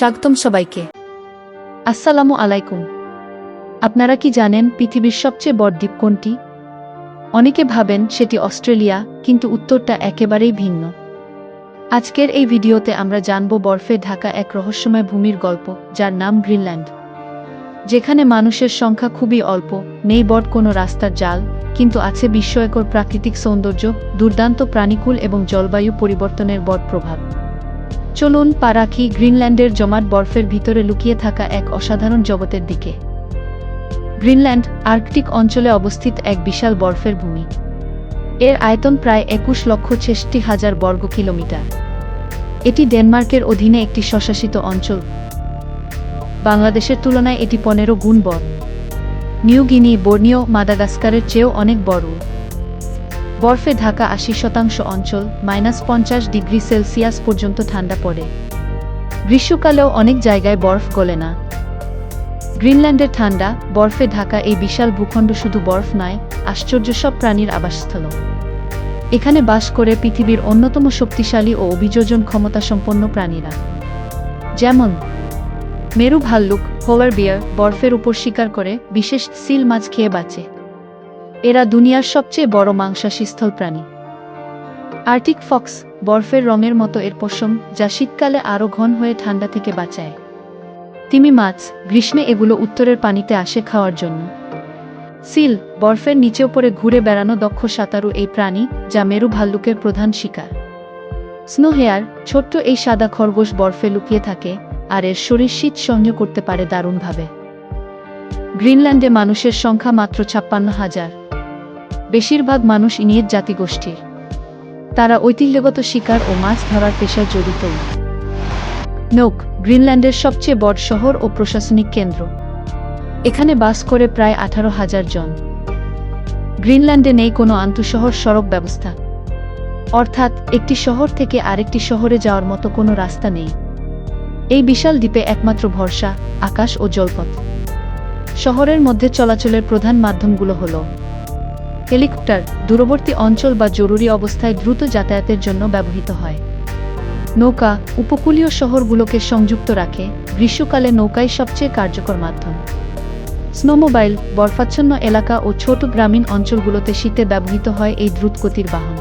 স্বাগতম সবাইকে। আসসালামু আলাইকুম। আপনারা কি জানেন পৃথিবীর সবচেয়ে বড় দ্বীপ কোনটি? অনেকে ভাবেন সেটি অস্ট্রেলিয়া, কিন্তু উত্তরটা একেবারেই ভিন্ন। আজকের এই ভিডিওতে আমরা জানব বরফে ঢাকা এক রহস্যময় ভূমির গল্প, যার নাম গ্রিনল্যান্ড। যেখানে মানুষের সংখ্যা খুবই অল্প, নেই বট কোনো রাস্তার জাল, কিন্তু আছে বিস্ময়কর প্রাকৃতিক সৌন্দর্য, দুর্দান্ত প্রাণীকুল এবং জলবায়ু পরিবর্তনের বট প্রভাব। চলুন পা রাখি গ্রিনল্যান্ডের জমাট বরফের ভিতরে লুকিয়ে থাকা এক অসাধারণ জগতের দিকে। গ্রিনল্যান্ড, আর্কটিক অঞ্চলে অবস্থিত এক বিশাল বরফের ভূমি। এর আয়তন প্রায় একুশ লক্ষ ছেষট্টি হাজার বর্গ কিলোমিটার। এটি ডেনমার্কের অধীনে একটি স্বশাসিত অঞ্চল। বাংলাদেশের তুলনায় এটি পনেরো গুণ বড়। নিউ গিনি বর্নিও মাদাগাস্কারের চেয়েও অনেক বড়। বরফে ঢাকা আশি শতাংশ অঞ্চল, মাইনাস পঞ্চাশ ডিগ্রি সেলসিয়াস পর্যন্ত ঠান্ডা পড়ে। গ্রীষ্মকালেও অনেক জায়গায় বরফ গলে না। গ্রিনল্যান্ডের ঠান্ডা, বরফে ঢাকা এই বিশাল ভূখণ্ড শুধু বরফ নয়, আশ্চর্য সব প্রাণীর আবাসস্থল। এখানে বাস করে পৃথিবীর অন্যতম শক্তিশালী ও অভিযোজন ক্ষমতা সম্পন্ন প্রাণীরা। যেমন, মেরু ভাল্লুক হোয়ার বিয়ার বরফের উপর শিকার করে, বিশেষ সিল মাছ খেয়ে বাঁচে। এরা দুনিয়ার সবচেয়ে বড় মাংসাশী স্থল প্রাণী। আর্টিক ফক্স বরফের রঙের মতো এর পশম, যা শীতকালে আরও ঘন হয়ে ঠান্ডা থেকে বাঁচায়। তিমি মাছ গ্রীষ্মে এগুলো উত্তরের পানিতে আসে খাওয়ার জন্য। সিল বরফের নিচে উপরে ঘুরে বেড়ানো দক্ষ সাঁতারু এই প্রাণী, যা মেরু ভাল্লুকের প্রধান শিকার। স্নো হেয়ার ছোট্ট এই সাদা খরগোশ বরফে লুকিয়ে থাকে, আর এর শরীর শীত সহ্য করতে পারে দারুণভাবে। গ্রিনল্যান্ডে মানুষের সংখ্যা মাত্র ছাপ্পান্ন হাজার। বেশিরভাগ মানুষ ইনিয়েত জাতিগোষ্ঠীর। তারা ঐতিহ্যগত শিকার ও মাছ ধরার পেশায় জড়িত। নোক, গ্রিনল্যান্ডের সবচেয়ে বড় শহর ও প্রশাসনিক কেন্দ্র। এখানে বাস করে প্রায় আঠারো হাজার জন। গ্রিনল্যান্ডে নেই কোনো আন্তঃশহর সড়ক ব্যবস্থা। অর্থাৎ, একটি শহর থেকে আরেকটি শহরে যাওয়ার মতো কোনো রাস্তা নেই। এই বিশাল দ্বীপে একমাত্র ভরসা, আকাশ ও জলপথ। শহরের মধ্যে চলাচলের প্রধান মাধ্যমগুলো হল হেলিকপ্টার দূরবর্তী অঞ্চল বা জরুরি অবস্থায় দ্রুত যাতায়াতের জন্য ব্যবহৃত হয়। নৌকা উপকূলীয় শহরগুলোকে সংযুক্ত রাখে, গ্রীষ্মকালে নৌকাই সবচেয়ে কার্যকর মাধ্যম। স্নোমোবাইল, বরফাচ্ছন্ন এলাকা ও ছোট গ্রামীণ অঞ্চলগুলোতে শীতে ব্যবহৃত হয় এই দ্রুতগতির বাহন।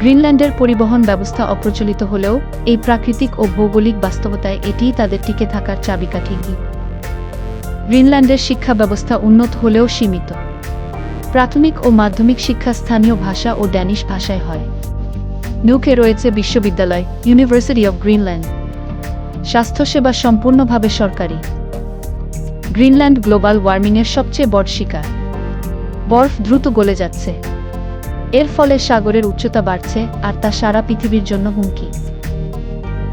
গ্রিনল্যান্ডের পরিবহন ব্যবস্থা অপ্রচলিত হলেও এই প্রাকৃতিক ও ভৌগোলিক বাস্তবতায় এটিই তাদের টিকে থাকার চাবিকাঠি। গ্রিনল্যান্ডের শিক্ষা ব্যবস্থা উন্নত হলেও সীমিত। প্রাথমিক ও মাধ্যমিক শিক্ষা স্থানীয় ভাষা ও ড্যানিশ ভাষায় হয়। নুকে রয়েছে বিশ্ববিদ্যালয়, ইউনিভার্সিটি অব গ্রিনল্যান্ড। স্বাস্থ্যসেবা সম্পূর্ণভাবে সরকারি। গ্রিনল্যান্ড গ্লোবাল ওয়ার্মিংয়ের সবচেয়ে বড় শিকার। বরফ দ্রুত গলে যাচ্ছে। এর ফলে সাগরের উচ্চতা বাড়ছে আর তা সারা পৃথিবীর জন্য হুমকি।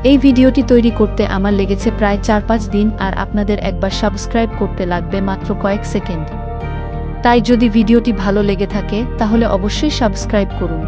এই ভিডিওটি তৈরি করতে আমার লেগেছে প্রায় চার পাঁচ দিন আর আপনাদের একবার সাবস্ক্রাইব করতে লাগবে মাত্র কয়েক সেকেন্ড। তাই যদি ভিডিওটি ভালো লেগে থাকে তাহলে অবশ্যই সাবস্ক্রাইব করুন।